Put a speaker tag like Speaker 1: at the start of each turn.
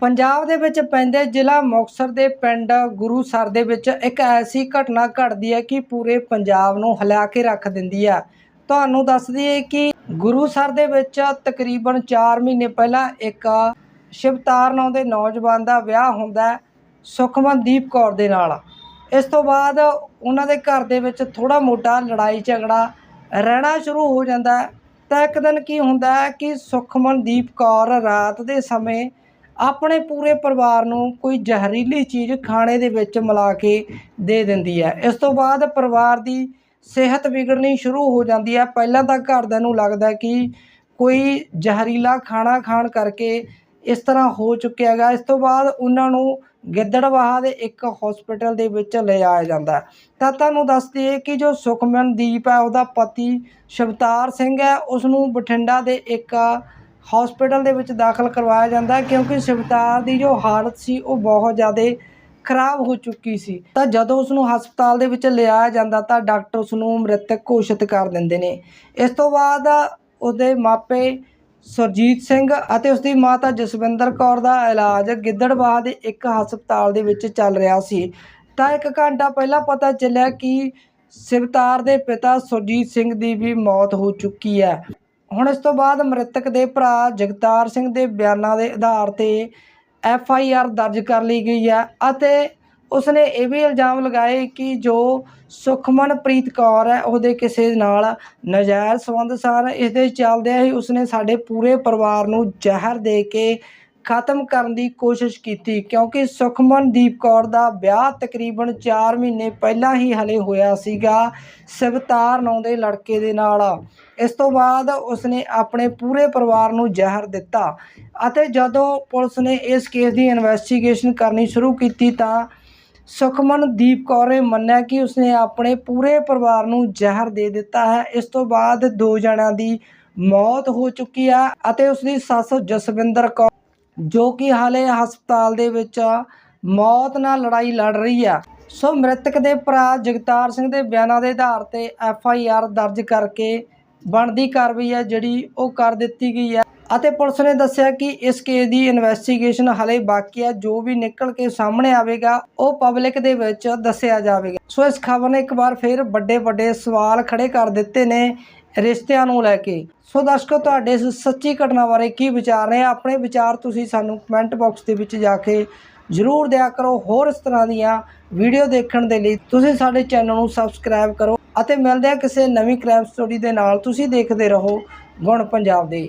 Speaker 1: ਪੰਜਾਬ ਦੇ ਵਿੱਚ ਪੈਂਦੇ ਜ਼ਿਲ੍ਹਾ ਮੁਕਤਸਰ ਦੇ ਪਿੰਡ ਗੁਰੂਸਰ ਦੇ ਵਿੱਚ ਇੱਕ ਐਸੀ ਘਟਨਾ ਘਟਦੀ ਹੈ ਕਿ ਪੂਰੇ ਪੰਜਾਬ ਨੂੰ ਹਿਲਾ ਕੇ ਰੱਖ ਦਿੰਦੀ ਹੈ। ਤੁਹਾਨੂੰ ਦੱਸ ਦਈਏ ਕਿ ਗੁਰੂਸਰ ਦੇ ਵਿੱਚ ਤਕਰੀਬਨ 4 ਮਹੀਨੇ ਪਹਿਲਾਂ ਇੱਕ ਸ਼ਿਵਤਾਰ ਨਾਂ ਦੇ ਨੌਜਵਾਨ ਦਾ ਵਿਆਹ ਹੁੰਦਾ ਸੁਖਮਨਦੀਪ ਕੌਰ ਦੇ ਨਾਲ। ਇਸ ਤੋਂ ਬਾਅਦ ਉਹਨਾਂ ਦੇ ਘਰ ਦੇ ਵਿੱਚ ਥੋੜਾ ਮੋਟਾ ਲੜਾਈ ਝਗੜਾ ਰਹਿਣਾ ਸ਼ੁਰੂ ਹੋ ਜਾਂਦਾ ਤਾਂ ਇੱਕ ਦਿਨ ਕੀ ਹੁੰਦਾ ਹੈ ਕਿ ਸੁਖਮਨਦੀਪ ਕੌਰ ਰਾਤ ਦੇ ਸਮੇਂ ਆਪਣੇ ਪੂਰੇ ਪਰਿਵਾਰ ਨੂੰ ਕੋਈ ਜ਼ਹਿਰੀਲੀ ਚੀਜ਼ ਖਾਣੇ ਦੇ ਵਿੱਚ ਮਿਲਾ ਕੇ ਦੇ ਦਿੰਦੀ ਹੈ। ਇਸ ਤੋਂ ਬਾਅਦ ਪਰਿਵਾਰ ਦੀ ਸਿਹਤ ਵਿਗੜਨੀ ਸ਼ੁਰੂ ਹੋ ਜਾਂਦੀ ਹੈ। ਪਹਿਲਾਂ ਤਾਂ ਘਰਦਿਆਂ ਨੂੰ ਲੱਗਦਾ ਕਿ ਕੋਈ ਜ਼ਹਿਰੀਲਾ ਖਾਣਾ ਖਾਣ ਕਰਕੇ ਇਸ ਤਰ੍ਹਾਂ ਹੋ ਚੁੱਕਿਆ ਹੈਗਾ। ਇਸ ਤੋਂ ਬਾਅਦ ਉਹਨਾਂ ਨੂੰ ਗਿੱਦੜਵਾਹਾ ਦੇ ਇੱਕ ਹਸਪੀਟਲ ਦੇ ਵਿੱਚ ਲਿਜਾਇਆ ਜਾਂਦਾ ਤਾਂ ਤੁਹਾਨੂੰ ਦੱਸ ਦਈਏ ਕਿ ਜੋ ਸੁਖਮਨਦੀਪ ਹੈ, ਉਹਦਾ ਪਤੀ ਸ਼ਿਵਤਾਰ ਸਿੰਘ ਹੈ। ਉਸ ਨੂੰ ਬਠਿੰਡਾ ਦੇ ਇੱਕ ਹਸਪੀਟਲ ਦੇ ਵਿੱਚ ਦਾਖਲ ਕਰਵਾਇਆ ਜਾਂਦਾ ਕਿਉਂਕਿ ਸ਼ਿਵਤਾਰ ਦੀ ਜੋ ਹਾਲਤ ਸੀ ਉਹ ਬਹੁਤ ਜ਼ਿਆਦਾ ਖਰਾਬ ਹੋ ਚੁੱਕੀ ਸੀ। ਤਾਂ ਜਦੋਂ ਉਸ ਨੂੰ ਹਸਪਤਾਲ ਦੇ ਵਿੱਚ ਲਿਆਇਆ ਜਾਂਦਾ ਤਾਂ ਡਾਕਟਰ ਉਸ ਨੂੰ ਮ੍ਰਿਤਕ ਘੋਸ਼ਿਤ ਕਰ ਦਿੰਦੇ ਨੇ। ਇਸ ਤੋਂ ਬਾਅਦ ਉਹਦੇ ਮਾਪੇ ਸੁਰਜੀਤ ਸਿੰਘ ਅਤੇ ਉਸ ਦੀ ਮਾਤਾ ਜਸਵਿੰਦਰ ਕੌਰ ਦਾ ਇਲਾਜ ਗਿੱਦੜਬਾਹਾ ਦੇ ਇੱਕ ਹਸਪਤਾਲ ਦੇ ਵਿੱਚ ਚੱਲ ਰਿਹਾ ਸੀ। ਤਾਂ ਇੱਕ ਘੰਟਾ ਪਹਿਲਾਂ ਪਤਾ ਚੱਲਿਆ ਕਿ ਸਿਵਤਾਰ ਦੇ ਪਿਤਾ ਸੁਰਜੀਤ ਸਿੰਘ ਦੀ ਵੀ ਮੌਤ ਹੋ ਚੁੱਕੀ ਹੈ। ਹੁਣ ਇਸ ਤੋਂ ਬਾਅਦ ਮ੍ਰਿਤਕ ਦੇ ਭਰਾ ਜਗਤਾਰ ਸਿੰਘ ਦੇ ਬਿਆਨਾਂ ਦੇ ਆਧਾਰ ਤੇ ਐਫ ਆਈ ਆਰ ਦਰਜ ਕਰ ਲਈ ਗਈ ਹੈ ਅਤੇ ਉਸਨੇ ਇਹ ਵੀ ਇਲਜ਼ਾਮ ਲਗਾਏ ਕਿ ਜੋ ਸੁਖਮਨਪ੍ਰੀਤ ਕੌਰ ਹੈ, ਉਹਦੇ ਕਿਸੇ ਨਾਲ ਨਜਾਇਜ਼ ਸੰਬੰਧ ਸਨ। ਇਸ ਦੇ ਚੱਲਦਿਆਂ ਹੀ ਉਸਨੇ ਸਾਡੇ ਪੂਰੇ ਪਰਿਵਾਰ ਨੂੰ ਜ਼ਹਿਰ ਦੇ ਕੇ ਖਤਮ ਕਰਨ ਦੀ ਕੋਸ਼ਿਸ਼ ਕੀਤੀ ਕਿਉਂਕਿ ਸੁਖਮਨਦੀਪ ਕੌਰ ਦਾ ਵਿਆਹ ਤਕਰੀਬਨ 4 ਮਹੀਨੇ ਪਹਿਲਾਂ ਹੀ ਹਲੇ ਹੋਇਆ ਸੀਗਾ। ਸਿਵਤਾਰ ਨਾਂ ਦੇ ਲੜਕੇ ਦੇ ਨਾਲ। ਇਸ ਤੋਂ ਬਾਅਦ ਉਸਨੇ ਆਪਣੇ ਪੂਰੇ ਪਰਿਵਾਰ ਨੂੰ ਜ਼ਹਿਰ ਦਿੱਤਾ ਅਤੇ ਜਦੋਂ ਪੁਲਿਸ ਨੇ ਇਸ ਕੇਸ ਦੀ ਇਨਵੈਸਟੀਗੇਸ਼ਨ ਕਰਨੀ ਸ਼ੁਰੂ ਕੀਤੀ ਤਾਂ ਸੁਖਮਨਦੀਪ ਕੌਰ ਨੇ ਮੰਨਿਆ ਕਿ ਉਸਨੇ ਆਪਣੇ ਪੂਰੇ ਪਰਿਵਾਰ ਨੂੰ ਜ਼ਹਿਰ ਦੇ ਦਿੱਤਾ ਹੈ। ਇਸ ਤੋਂ ਬਾਅਦ ਦੋ ਜਣਿਆਂ ਦੀ ਮੌਤ ਹੋ ਚੁੱਕੀ ਹੈ ਅਤੇ ਉਸਦੀ ਸੱਸ ਜਸਵਿੰਦਰ ਕੌਰ ਜੋ ਕਿ ਹਾਲੇ ਹਸਪਤਾਲ ਦੇ ਵਿੱਚ ਮੌਤ ਨਾਲ ਲੜਾਈ ਲੜ ਰਹੀ ਆ। ਸੋ ਮ੍ਰਿਤਕ ਦੇ ਭਰਾ ਜਗਤਾਰ ਸਿੰਘ ਦੇ ਬਿਆਨਾਂ ਦੇ ਆਧਾਰ ਤੇ ਐਫ ਆਈ ਆਰ ਦਰਜ ਕਰਕੇ ਬਣਦੀ ਕਾਰਵਾਈ ਹੈ ਜਿਹੜੀ ਉਹ ਕਰ ਦਿੱਤੀ ਗਈ ਹੈ ਅਤੇ ਪੁਲਿਸ ਨੇ ਦੱਸਿਆ ਕਿ ਇਸ ਕੇਸ ਦੀ ਇਨਵੈਸਟੀਗੇਸ਼ਨ ਹਲੇ ਬਾਕੀ ਹੈ ਜੋ ਵੀ ਨਿਕਲ ਕੇ ਸਾਹਮਣੇ ਆਵੇਗਾ, ਉਹ ਪਬਲਿਕ ਦੇ ਵਿੱਚ ਦੱਸਿਆ ਜਾਵੇਗਾ। ਸੋ ਇਸ ਖਬਰ ਨੇ ਇੱਕ ਵਾਰ ਫਿਰ ਵੱਡੇ ਵੱਡੇ ਸਵਾਲ ਖੜੇ ਕਰ ਦਿੱਤੇ ਨੇ। ਰਿਸ਼ਤਿਆਂ ਨੂੰ ਲੈ ਕੇ। ਸੋ ਦਰਸ਼ਕੋ, ਤੁਹਾਡੇ ਇਸ ਸੱਚੀ ਘਟਨਾ ਬਾਰੇ ਕੀ ਵਿਚਾਰ ਨੇ? ਆਪਣੇ ਵਿਚਾਰ ਤੁਸੀਂ ਸਾਨੂੰ ਕਮੈਂਟ ਬਾਕਸ ਦੇ ਵਿੱਚ ਜਾ ਕੇ ਜ਼ਰੂਰ ਦਿਆ ਕਰੋ। ਹੋਰ ਇਸ ਤਰ੍ਹਾਂ ਦੀਆਂ ਵੀਡੀਓ ਦੇਖਣ ਦੇ ਲਈ ਤੁਸੀਂ ਸਾਡੇ ਚੈਨਲ ਨੂੰ ਸਬਸਕ੍ਰਾਈਬ ਕਰੋ ਅਤੇ ਮਿਲਦੇ ਆ ਕਿਸੇ ਨਵੀਂ ਕ੍ਰਾਈਮ ਸਟੋਰੀ ਦੇ ਨਾਲ। ਤੁਸੀਂ ਦੇਖਦੇ ਰਹੋ ਗੁਣ ਪੰਜਾਬ ਦੇ।